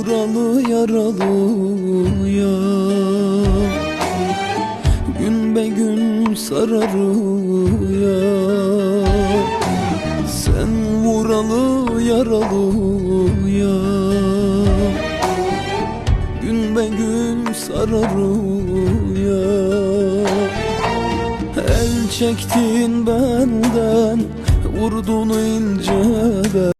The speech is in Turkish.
Vuralı yaralıya Gün be gün sararır ya Sen vuralı yaralıya Gün be gün sararır ya El çektin benden Vurdun inceden